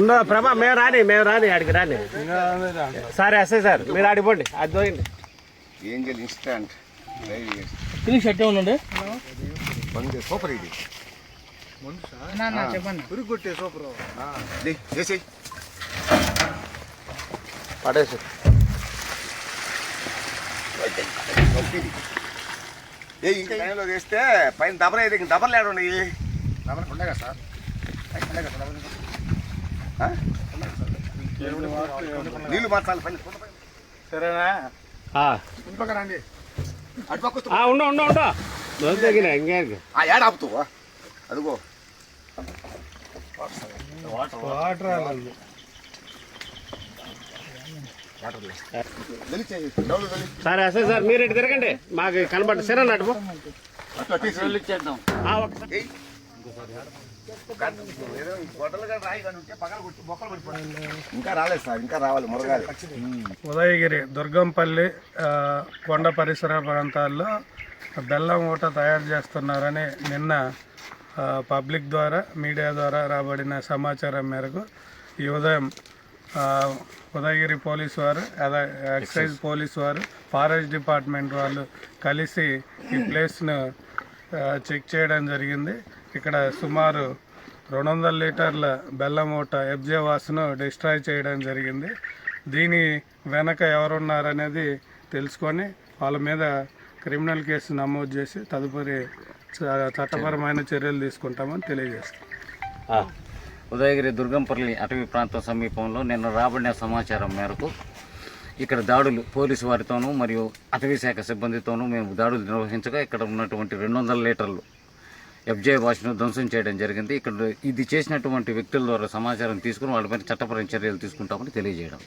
ఉందో ప్రభా మేము రాని మేము రాని ఆడికి రాని. సరే వస్తే సార్ మీరు ఆడిపోండి అది పోయింది. Angel instant. ఫినిష్ ఎట్టే ఉండండి బంద్ సూపర్ ఇది. చెప్పండి. ది, చేసేయ్ పడేసి. ఏ ఇంకా టైంలో చేస్తే పైన దబర అయితే ఇంక దబరలు ఏడు ఉన్నాయి. దబర ఉండే కదా సార్ పైన ఉండే కదా దబరలు? ఆ? నీళ్ళు మార్చాలి పైన సరేనా? ఆ. ఇంకొక రండి. ఉండు ఉండు ఉండు. తగిన ఏడ ఆపుతావా అదిగో. సరే వస్తే సార్ మీరు ఇటు తిరగండి. మాకు కనబడి సరే నటుపు అట్లా ఇంకా రాలేదు సార్ ఇంకా రావాలి మురగాలి. ఉదయగిరి దుర్గంపల్లి కొండ పరిసర ప్రాంతాల్లో బెల్లం ఊట తయారు చేస్తున్నారని నిన్న పబ్లిక్ ద్వారా మీడియా ద్వారా రాబడిన సమాచారం మేరకు ఈ ఉదయం ఉదయగిరి పోలీసు వారు అదే ఎక్సైజ్ పోలీసు వారు ఫారెస్ట్ డిపార్ట్మెంట్ వాళ్ళు కలిసి ఈ ప్లేస్ను చెక్ చేయడం జరిగింది. ఇక్కడ సుమారు రెండు వందల లీటర్ల బెల్లం మూట ఎఫ్జే వాసును డిస్ట్రాయ్ చేయడం జరిగింది. దీని వెనక ఎవరున్నారనేది తెలుసుకొని వాళ్ళ మీద క్రిమినల్ కేసు నమోదు చేసి తదుపరి చట్టపరమైన చర్యలు తీసుకుంటామని తెలియజేస్తాం ఉదయగిరి దుర్గంపల్లి అటవీ ప్రాంతం సమీపంలో నిన్న రాబడిన సమాచారం మేరకు ఇక్కడ దాడులు పోలీసు వారితోనూ మరియు అటవీ శాఖ సిబ్బందితోనూ మేము దాడులు నిర్వహించగా ఇక్కడ ఉన్నటువంటి రెండు వందల లీటర్లు ఎఫ్జే భాషను ధ్వంసం చేయడం జరిగింది. ఇక్కడ ఇది చేసినటువంటి వ్యక్తుల ద్వారా సమాచారం తీసుకుని వాళ్ళపైన చట్టపరమైన చర్యలు తీసుకుంటామని తెలియజేయడం.